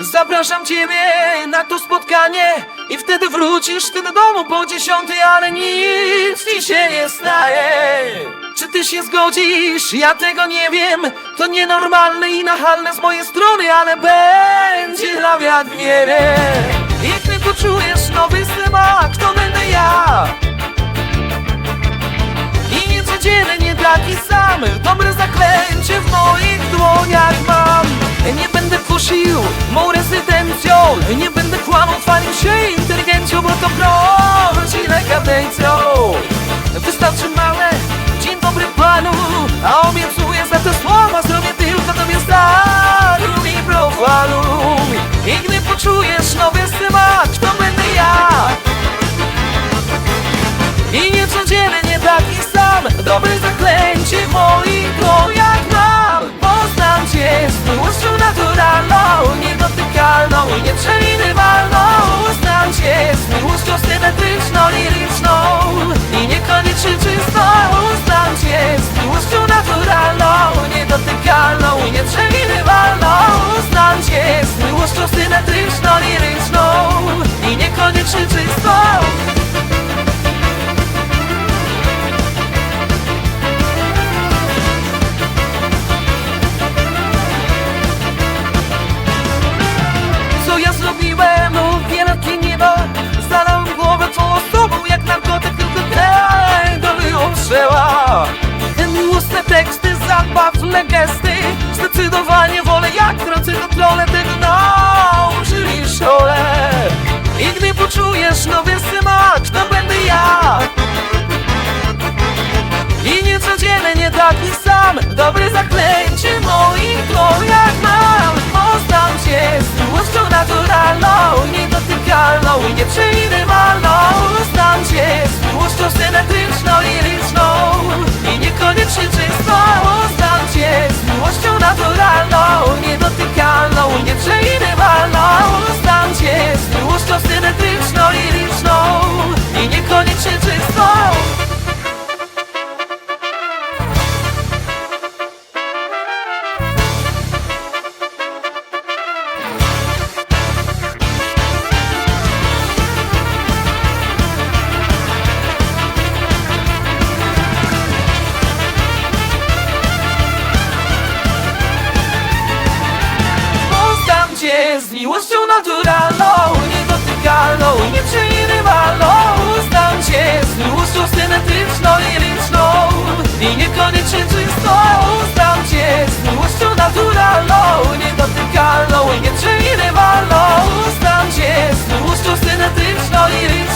Zapraszam ciebie na to spotkanie I wtedy wrócisz ty do domu po dziesiątej Ale nic ci się nie staje. Czy ty się zgodzisz? Ja tego nie wiem. To nienormalne i nachalne z mojej strony Ale będzie na wiatr w niebie I gdy poczujesz nowy smak To będę ja. I niecodziennie taki sam. Dobre zaklęcie w moich dłoniach mam grozi lekadencją Wystarczy małe, dzień dobry panu A obiecuję za te słowa Zrobię tylko tobie staru i profalu I gdy poczujesz nowy smak To będę ja? I niecodziennie taki sam Dobre Cię z miłością synetyczną, Miłosne teksty, zabawne gesty Zdecydowanie wolę jak tracę kontrolę Tego nauczyli szkole. I gdy poczujesz nowy smak To będę ja. I niecodziennie taki sam Dobre zaklęcie w z miłością naturalną Niedotykalną, i nieprzewidywalną. Uznam cię z miłością synetyczną, liryczną I niekoniecznie czystą. Uznam cię z miłością naturalną Niedotykalną, nieprzewidywalną. Uznam cię z miłością synetyczną, liryczną